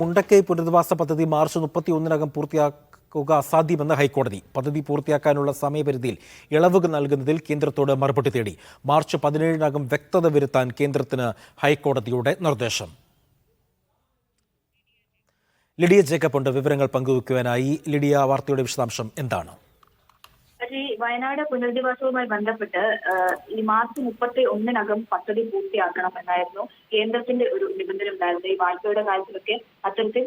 മുണ്ടക്കൈ പുനരധിവാസ പദ്ധതി മാർച്ച് മുപ്പത്തി ഒന്നിനകം പൂർത്തിയാക്കുക അസാധ്യമെന്ന് ഹൈക്കോടതി. പദ്ധതി പൂർത്തിയാക്കാനുള്ള സമയപരിധിയിൽ ഇളവുകൾ നൽകുന്നതിൽ കേന്ദ്രത്തോട് മറുപടി തേടി. മാർച്ച് പതിനേഴിനകം വ്യക്തത വരുത്താൻ കേന്ദ്രത്തിന് ഹൈക്കോടതിയുടെ നിർദ്ദേശം. ലിഡിയ ജേക്കബ് ഉണ്ട്. വിവരങ്ങൾ പങ്കുവയ്ക്കുവാനായി ലിഡിയ വാർത്തയുടെ വിശദാംശം എന്താണ്? വയനാട് പുനരധിവാസവുമായി ബന്ധപ്പെട്ട് ഈ മാർച്ച് മുപ്പത്തി ഒന്നിനകം പദ്ധതി പൂർത്തിയാക്കണം എന്നായിരുന്നു കേന്ദ്രത്തിന്റെ ഒരു നിബന്ധന ഉണ്ടായിരുന്നത് ഈ വായ്പയുടെ കാര്യത്തിലൊക്കെ അത്തരത്തിൽ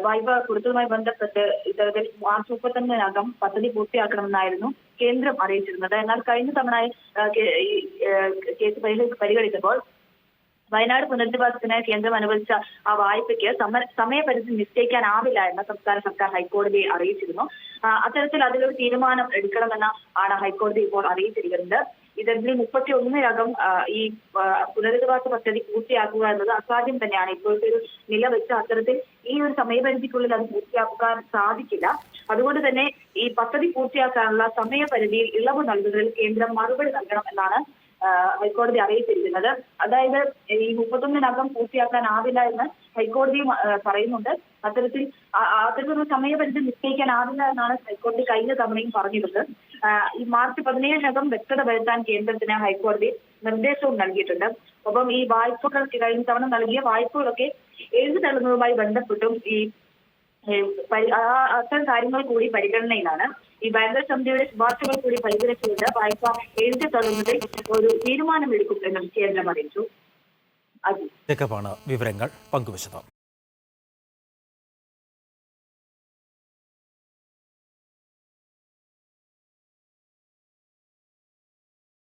വായ്പ കൊടുത്തതുമായി ബന്ധപ്പെട്ട് ഇത്തരത്തിൽ മാർച്ച് മുപ്പത്തൊന്നിനകം പദ്ധതി പൂർത്തിയാക്കണമെന്നായിരുന്നു കേന്ദ്രം അറിയിച്ചിരുന്നത്. എന്നാൽ കഴിഞ്ഞ തവണ കേസ് പരിഗ- പരിഗണിച്ചപ്പോൾ വയനാട് പുനരധിവാസത്തിനായി കേന്ദ്രം അനുവദിച്ച ആ വായ്പയ്ക്ക് സമ സമയപരിധി നിശ്ചയിക്കാനാവില്ല എന്ന് സംസ്ഥാന സർക്കാർ ഹൈക്കോടതിയെ അറിയിച്ചിരുന്നു. അത്തരത്തിൽ അതിലൊരു തീരുമാനം എടുക്കണമെന്ന് ആണ് ഹൈക്കോടതി ഇപ്പോൾ അറിയിച്ചിരിക്കുന്നത്. ഇതിൽ മുപ്പത്തി ഒന്നിനകം ഈ പുനരധിവാസ പദ്ധതി പൂർത്തിയാക്കുക എന്നത് അസാധ്യം തന്നെയാണ്. ഇപ്പോഴത്തെ ഒരു നില വെച്ച് അത്തരത്തിൽ ഈ ഒരു സമയപരിധിക്കുള്ളിൽ അത് പൂർത്തിയാക്കാൻ സാധിക്കില്ല. അതുകൊണ്ട് തന്നെ ഈ പദ്ധതി പൂർത്തിയാക്കാനുള്ള സമയപരിധിയിൽ ഇളവ് നൽകുന്നതിൽ കേന്ദ്രം മറുപടി നൽകണം എന്നാണ് ഹൈക്കോടതി അറിയിച്ചിരിക്കുന്നത്. അതായത് ഈ മുപ്പത്തൊന്നിനകം പൂർത്തിയാക്കാനാവില്ല എന്ന് ഹൈക്കോടതിയും പറയുന്നുണ്ട്. അത്തരത്തിൽ അത്തരത്തിലുള്ള സമയപരിധി നിശ്ചയിക്കാനാവില്ല എന്നാണ് ഹൈക്കോടതി കഴിഞ്ഞ തവണയും പറഞ്ഞിരുന്നത്. ഈ മാർച്ച് പതിനേഴിനകം വ്യക്തത വരുത്താൻ കേന്ദ്രത്തിന് ഹൈക്കോടതി നിർദ്ദേശവും നൽകിയിട്ടുണ്ട്. ഒപ്പം ഈ വായ്പകൾ കഴിഞ്ഞ തവണ നൽകിയ വായ്പകളൊക്കെ എഴുതി തള്ളുന്നതുമായി ബന്ധപ്പെട്ടും ഈ അത്തരം കാര്യങ്ങൾ കൂടി പരിഗണനയിലാണ്. ഈ ബാങ്കർ സമിതിയുടെ ശുപാർശകൾ കൂടി പരിഗണിച്ചുകൊണ്ട് വായ്പ എഴുതി തള്ളുന്നതിൽ ഒരു തീരുമാനമെടുക്കും എന്നും കേന്ദ്രം അറിയിച്ചു. വിവരങ്ങൾ പങ്കുവച്ചത്.